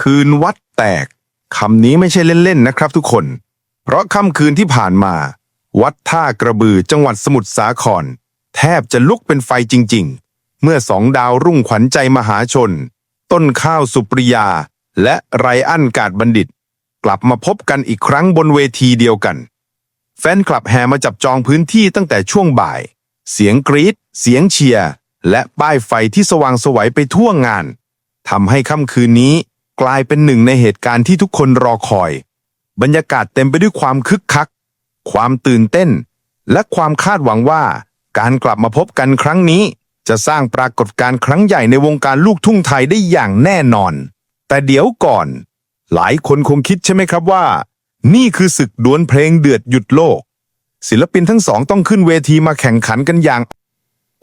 คืนวัดแตกคำนี้ไม่ใช่เล่นๆนะครับทุกคน เพราะค่ำคืนที่ผ่านมา วัดท่ากระบือจังหวัดสมุทรสาคร แทบจะลุกเป็นไฟจริง ๆ เมื่อสองดาวรุ่งขวัญใจมหาชน ต้นข้าวสุปริยา และไรอันกาดบัณฑิต กลับมาพบกันอีกครั้งบนเวทีเดียวกัน แฟนคลับแห่มาจับจองพื้นที่ตั้งแต่ช่วงบ่าย เสียงกรีดเสียงเชียร์และป้ายไฟที่สว่างสวัยไปทั่วงานทำให้ค่ำคืนนี้ กลายเป็นหนึ่งในเหตุการณ์ที่ทุกคนรอคอย บรรยากาศเต็มไปด้วยความคึกคัก ความตื่นเต้น และความคาดหวังว่า การกลับมาพบกันครั้งนี้ จะสร้างปรากฏการณ์ครั้งใหญ่ในวงการลูกทุ่งไทยได้อย่างแน่นอน แต่เดี๋ยวก่อน หลายคนคงคิดใช่ไหมครับว่า นี่คือศึกดวลเพลงเดือดหยุดโลก ศิลปินทั้งสองต้องขึ้นเวทีมาแข่งขันกันอย่าง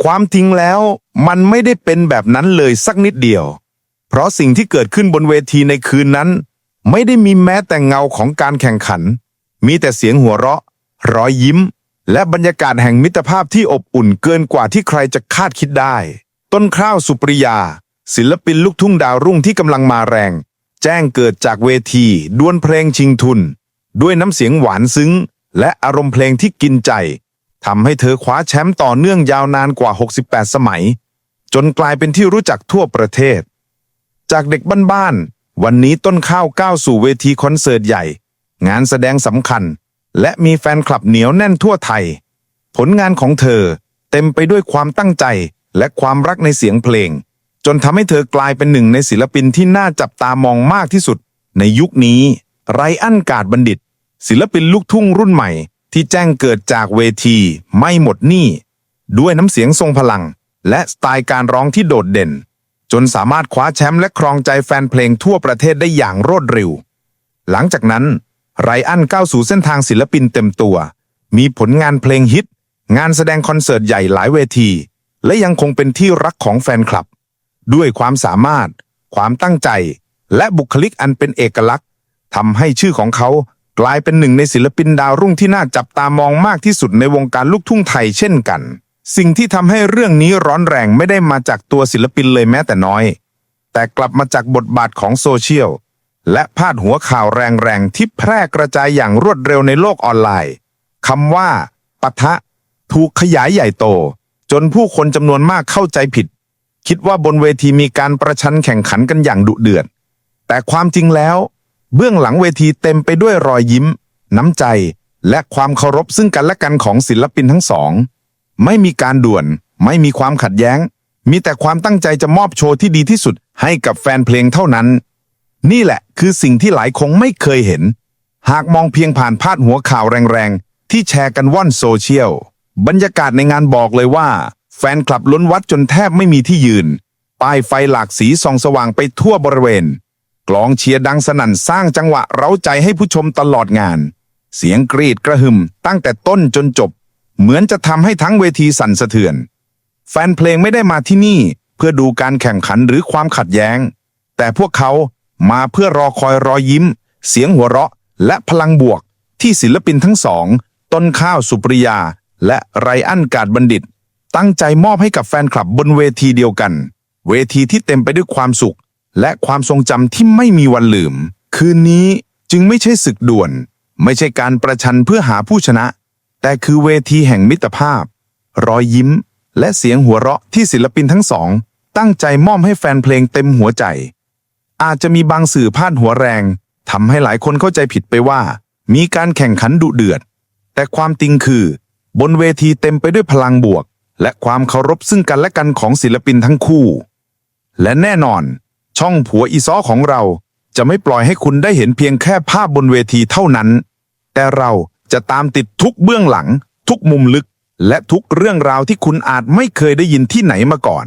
ความจริงแล้ว มันไม่ได้เป็นแบบนั้นเลยสักนิดเดียว ราะสิ่งที่เกิดขึ้นบนเวทีในคืนนั้น ไม่ได้มีแม้แต่เงาของการแข่งขัน มีแต่เสียงหัวเราะ รอยยิ้ม และบรรยากาศแห่งมิตรภาพที่อบอุ่นเกินกว่าที่ใครจะคาดคิดได้ ต้นข้าวสุปริยา ศิลปินลูกทุ่งดาวรุ่งที่กำลังมาแรง แจ้งเกิดจากเวทีดวลเพลงชิงทุน ด้วยน้ำเสียงหวานซึ้ง และอารมณ์เพลงที่กินใจทำให้เธอคว้าแชมป์ต่อเนื่องยาวนานกว่า 68 สมัย จนกลายเป็นที่รู้จักทั่วประเทศ จากเด็กบ้านๆ วันนี้ต้นข้าวก้าวสู่เวทีคอนเสิร์ตใหญ่ งานแสดงสำคัญ และมีแฟนคลับเหนียวแน่นทั่วไทย ผลงานของเธอเต็มไปด้วยความตั้งใจและความรักในเสียงเพลง จนทำให้เธอกลายเป็นหนึ่งในศิลปินที่น่าจับตามองมากที่สุด ในยุคนี้ ไรอันกาดบัณฑิต ศิลปินลูกทุ่งรุ่นใหม่ ที่แจ้งเกิดจากเวที ไม่หมดหนี้ด้วยน้ำเสียงทรงพลัง และสไตล์การร้องที่โดดเด่น จนสามารถคว้าแชมป์และครองใจแฟนเพลงทั่วประเทศได้อย่างรวดเร็ว หลังจากนั้นไรอันก้าวสู่เส้นทางศิลปินเต็มตัว มีผลงานเพลงฮิต งานแสดงคอนเสิร์ตใหญ่หลายเวที และยังคงเป็นที่รักของแฟนคลับ ด้วยความสามารถ ความตั้งใจ และบุคลิกอันเป็นเอกลักษณ์ทำให้ชื่อของเขากลายเป็นหนึ่งในศิลปินดาวรุ่งที่น่าจับตามองมากที่สุดในวงการลูกทุ่งไทยเช่นกัน สิ่งที่ทำให้เรื่องนี้ร้อนแรงไม่ได้มาจากตัวศิลปินเลยแม้แต่น้อย แต่กลับมาจากบทบาทของโซเชียล และพาดหัวข่าวแรงๆ ที่แพร่กระจายอย่างรวดเร็วในโลกออนไลน์คำว่าปะทะ ถูกขยายใหญ่โต จนผู้คนจำนวนมากเข้าใจผิด คิดว่าบนเวทีมีการประชันแข่งขันกันอย่างดุเดือดแต่ความจริงแล้ว เบื้องหลังเวทีเต็มไปด้วยรอยยิ้ม น้ำใจ และความเคารพซึ่งกันและกันของศิลปินทั้งสอง ไม่มีการด่วน ไม่มีความขัดแย้ง มีแต่ความตั้งใจจะมอบโชว์ที่ดีที่สุดให้กับแฟนเพลงเท่านั้น นี่แหละคือสิ่งที่หลายคงไม่เคยเห็น หากมองเพียงผ่านพาดหัวข่าวแรงๆ ที่แชร์กันว่อนโซเชียล บรรยากาศในงานบอกเลยว่า แฟนคลับล้นวัดจนแทบไม่มีที่ยืน ป้ายไฟหลากสีส่องสว่างไปทั่วบริเวณ กลองเชียร์ดังสนั่นสร้างจังหวะเร้าใจให้ผู้ชมตลอดงาน เสียงกรีดกระหึ่มตั้งแต่ต้นจนจบ เหมือนจะทำให้ทั้งเวทีสั่นสะเทือน แฟนเพลงไม่ได้มาที่นี่เพื่อดูการแข่งขันหรือความขัดแย้ง แต่พวกเขามาเพื่อรอคอยรอยยิ้ม เสียงหัวเราะ และพลังบวก ที่ศิลปินทั้งสอง ต้นข้าวสุปริยา และไรอันกาดบัณฑิต ตั้งใจมอบให้กับแฟนคลับบนเวทีเดียวกัน เวทีที่เต็มไปด้วยความสุข และความทรงจำที่ไม่มีวันลืม คืนนี้จึงไม่ใช่ศึกด่วน ไม่ใช่การประชันเพื่อหาผู้ชนะ แต่คือเวทีแห่งมิตรภาพ รอยยิ้ม และเสียงหัวเราะที่ศิลปินทั้งสอง ตั้งใจมอบให้แฟนเพลงเต็มหัวใจ อาจจะมีบางสื่อพาดหัวแรงทำให้หลายคนเข้าใจผิดไปว่า มีการแข่งขันดุเดือด แต่ความจริงคือ บนเวทีเต็มไปด้วยพลังบวก และความเคารพซึ่งกันและกันของศิลปินทั้งคู่ และแน่นอน ช่องผัวอีซ้อของเราจะไม่ปล่อยให้คุณได้เห็นเพียงแค่ภาพบนเวทีเท่านั้น แต่เรา จะตามติดทุกเบื้องหลัง ทุกมุมลึก และทุกเรื่องราวที่คุณอาจไม่เคยได้ยินที่ไหนมาก่อน